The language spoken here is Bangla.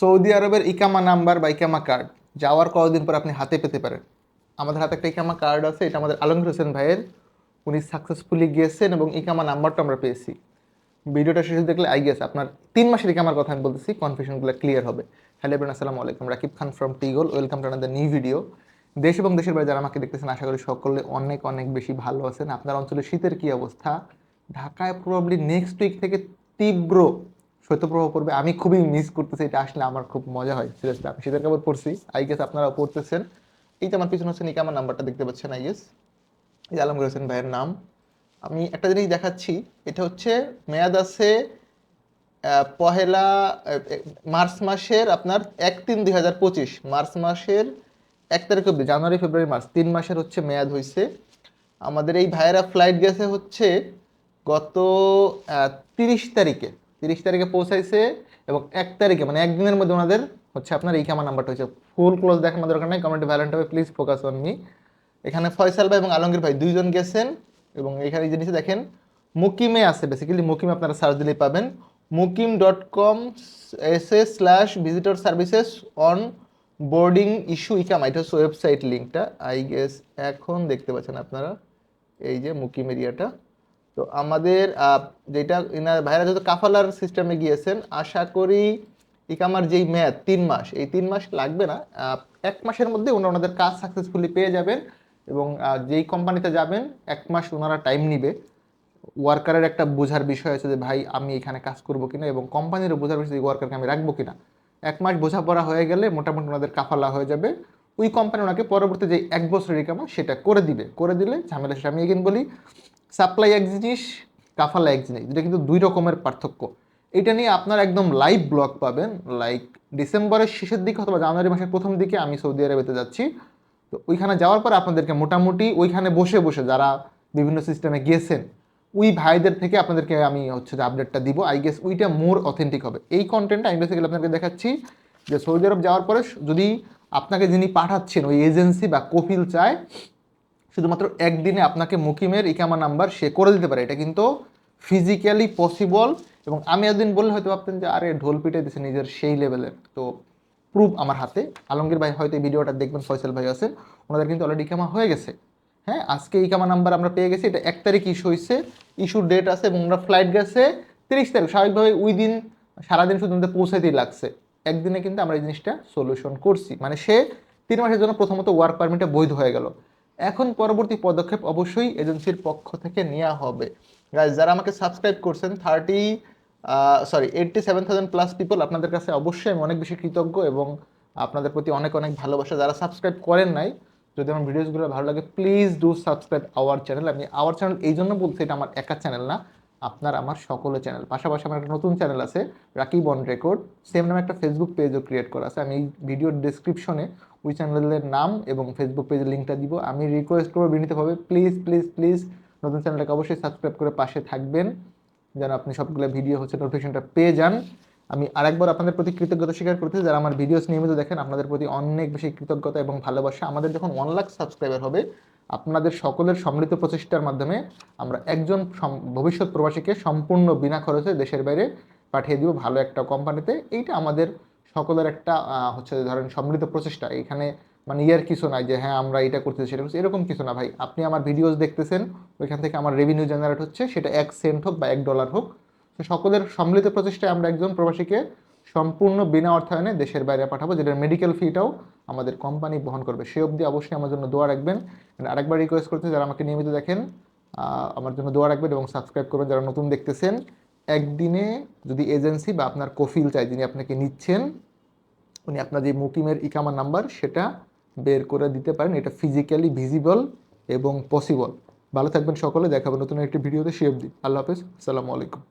সৌদি আরবের ইকামা নাম্বার বা ইকামা কার্ড যাওয়ার কতদিন পর আপনি হাতে পেতে পারেন? আমাদের হাতে একটা ইকামা কার্ড আছে, এটা আমাদের আলমগীর হোসেন ভাইয়ের। উনি সাকসেসফুলি গিয়েছেন এবং ইকামা নাম্বারটা আমরা পেয়েছি। ভিডিওটা শেষে দেখলে আই গেস আপনার তিন মাসের ইকামার কথা আমি বলতেছি কনফিউশনগুলো ক্লিয়ার হবে। হ্যালো এভরিওয়ান আসসালামু আলাইকুম। Rakib Khan from টিগল welcome to another new video দেশ এবং দেশের বাইরে যারা আমাকে দেখতেছেন, আশা করি সকলে অনেক অনেক বেশি ভালো আছেন। আপনার অঞ্চলে শীতের কী অবস্থা? ঢাকায় প্রবাবলি নেক্সট উইক থেকে তীব্র শৈত্যপ্রবাহ পড়বে। আমি খুবই মিস করতেছি, এটা আসলে আমার খুব মজা হয় সিরিয়াসলি আমি শীতের কাপড় পরছি আই গেস আপনারাও পড়তেছেন এই যে আমার পিছনে হচ্ছে নিকা আমার নাম্বারটা দেখতে পাচ্ছেন আই গেস এই আলমগীর হোসেন ভাইয়ের নাম। আমি একটা জিনিস দেখাচ্ছি, এটা হচ্ছে মেয়াদ আছে পহেলা মার্চ মাসের আপনার এক তিন দুই হাজার পঁচিশ। মার্চ মাসের এক তারিখ অব্দি জানুয়ারি, ফেব্রুয়ারি মার্চ তিন মাসের হচ্ছে মেয়াদ হয়েছে আমাদের এই ভাইয়েরা ফ্লাইট গেছে হচ্ছে গত তিরিশ তারিখে। তিরিশ তারিখে পৌঁছাইছে এবং এক তারিখে মানে একদিনের মধ্যে ওনাদের হচ্ছে আপনার এই কামা নাম্বারটা হচ্ছে ফুল ক্লোজ দেখানোর দরকার নাই কমেন্টে ভ্যালেন্ট হবে প্লিজ ফোকাস অন মি এখানে ফয়সাল ভাই এবং আলমগীর ভাই দুইজন গেছেন এবং এখানে এই জিনিসে দেখেন, মুকিমে আছে বেসিক্যালি মুকিম আপনারা সার্চ দিলেই পাবেন। Muqeem dot com S S slash visitor services on boarding issue ইকাম এটা হচ্ছে ওয়েবসাইট লিঙ্কটা আই গেস এখন দেখতে পাচ্ছেন আপনারা, এই যে মুকিম এরিয়াটা। তো আমাদের যেটা এনার ভাইরা যত কাফালার সিস্টেমে গিয়েছেন, আশা করি ইকামার যেই মেয়াদ, তিন মাস, এই তিন মাস লাগবে না। এক মাসের মধ্যে ওনারা ওনাদের কাজ সাকসেসফুলি পেয়ে যাবেন এবং যেই কোম্পানিতে যাবেন, এক মাস ওনারা টাইম নিবে। ওয়ার্কারের একটা বোঝার বিষয় আছে যে, ভাই, আমি এখানে কাজ করব কিনা? এবং কোম্পানিরও বোঝার বিষয় যে ওয়ার্কারকে আমি রাখব কিনা? এক মাস বোঝাপড়া হয়ে গেলে মোটামুটি ওনাদের কাফালা হয়ে যাবে। ওই কোম্পানি ওনাকে পরবর্তী যে এক বছরের কামা সেটা করে দিবে। করে দিলে ঝামেলা শেষ। আমি এগেন বলি সাপ্লাই এক জিনিস, কাফালা এক জিনিস যেটা কিন্তু দুই রকমের পার্থক্য। এটা নিয়ে আপনার একদম লাইভ ব্লগ পাবেন লাইক ডিসেম্বরের শেষের দিকে অথবা জানুয়ারি মাসের প্রথম দিকে আমি সৌদি আরবেতে যাচ্ছি। তো ওইখানে যাওয়ার পর আপনাদেরকে মোটামুটি ওইখানে বসে বসে যারা বিভিন্ন সিস্টেমে গিয়েছেন ওই ভাইদের থেকে আপনাদেরকে আমি হচ্ছে যে আপডেটটা দিব। আই গেস ওইটা মোর অথেন্টিক হবে। এই কন্টেন্টটা আমি বেসিক্যালি আপনাকে দেখাচ্ছি যে সৌদি আরব যাওয়ার পরে যদি আপনাকে যিনি পাঠাচ্ছেন, ওই এজেন্সি বা কফিল চায় শুধুমাত্র একদিনে আপনাকে মুকিমের ইকামা নাম্বার সে করে দিতে পারে। এটা কিন্তু ফিজিক্যালি পসিবল এবং আমি একদিন বললে হয়তো ভাবতেন যে, আরে, ঢোল পিটে দিছে নিজের সেই লেভেলের তো প্রুফ আমার হাতে। আলমগীর ভাই হয়তো এই ভিডিওটা দেখবেন, ফয়সাল ভাই আছেন। ওনাদের কিন্তু অলরেডি ইকামা হয়ে গেছে। হ্যাঁ আজকে ইকামা নাম্বার আমরা পেয়ে গেছি। এটা এক তারিখ ইস্যু হয়েছে ইস্যুর ডেট আছে এবং ওনারা ফ্লাইট গেছে তিরিশ তারিখ। স্বাভাবিকভাবে ওই দিন সারাদিন শুধু আমাদের পৌঁছাইতেই লাগছে। একদিনে কিন্তু আমরা এই জিনিসটা সলিউশন করছি। মানে সে তিন মাসের জন্য প্রথমত ওয়ার্ক পারমিটে বৈধ হয়ে গেল। এখন পরবর্তী পদক্ষেপ অবশ্যই এজেন্সির পক্ষ থেকে নেওয়া হবে। গাইজ যারা আমাকে সাবস্ক্রাইব করছেন thirty sorry eighty seven thousand plus people আপনাদের কাছে অবশ্যই আমি অনেক বেশি কৃতজ্ঞ এবং আপনাদের প্রতি অনেক অনেক ভালোবাসা। যারা সাবস্ক্রাইব করেন নাই, যদি আমার ভিডিওসগুলো ভালো লাগে please do subscribe our channel আমি আওয়ার চ্যানেল এই জন্য বলছি, এটা আমার একা চ্যানেল না। আপনার আমার সকল চ্যানেল পাশাপাশি আমার একটা নতুন চ্যানেল আছে, রাকিব অন রেকর্ড সেম নামে একটা ফেসবুক পেজও ক্রিয়েট করা আছে। আমি এই ভিডিওর ডিসক্রিপশনে ওই চ্যানেলের নাম এবং ফেসবুক পেজের লিঙ্কটা দিব। আমি রিকোয়েস্ট করব বিনীতভাবে প্লিজ প্লিজ প্লিজ নতুন চ্যানেলটাকে অবশ্যই সাবস্ক্রাইব করে পাশে থাকবেন। যেন আপনি সবগুলো ভিডিও হচ্ছে নোটিফিকেশনটা পেয়ে যান। আমি আরেকবার আপনাদের প্রতি কৃতজ্ঞতা স্বীকার করতে যারা আমার ভিডিওস নিয়মিত দেখেন, আপনাদের প্রতি অনেক বেশি কৃতজ্ঞতা এবং ভালোবাসা। আমাদের যখন ওয়ান লাখ সাবস্ক্রাইবার হবে আপনাদের সকলের সম্মিলিত প্রচেষ্টার মাধ্যমে আমরা একজন ভবিষ্যৎ প্রবাসীকে সম্পূর্ণ বিনা খরচে দেশের বাইরে পাঠিয়ে দিব ভালো একটা কোম্পানিতে। এইটা আমাদের সকলের একটা হচ্ছে ধরেন সম্মিলিত প্রচেষ্টা। এখানে মানে ইয়ার কিছু নাই যে হ্যাঁ আমরা এটা করতেছি সেটা করতেছি। এরকম কিছু না ভাই। আপনি আমার ভিডিওস দেখতেছেন, ওইখান থেকে আমার রেভিনিউ জেনারেট হচ্ছে, সেটা এক সেন্ট হোক বা এক ডলার হোক। তো সকলের সম্মিলিত প্রচেষ্টায় আমরা একজন প্রবাসীকে সম্পূর্ণ বিনা অর্থায়নে দেশের বাইরে পাঠাবো, যেটার মেডিকেল ফিটাও আমাদের কোম্পানি বহন করবে। সে অবধি অবশ্যই আমার জন্য দোয়া রাখবেন। আরেকবার রিকোয়েস্ট করতে যারা আমাকে নিয়মিত দেখেন আমার জন্য দোয়া রাখবেন এবং সাবস্ক্রাইব করবেন, যারা নতুন দেখতেছেন, একদিনে যদি এজেন্সি বা আপনার কফিল চাই, যিনি আপনাকে নিচ্ছেন, উনি আপনার যে মুকিমের ইকামা নাম্বার সেটা বের করে দিতে পারেন। এটা ফিজিক্যালি ভিজিবল এবং পসিবল ভালো থাকবেন সকলে, দেখাবো নতুন একটি ভিডিওতে, সে অবধি। আল্লাহ হাফেজ, আসসালামু আলাইকুম।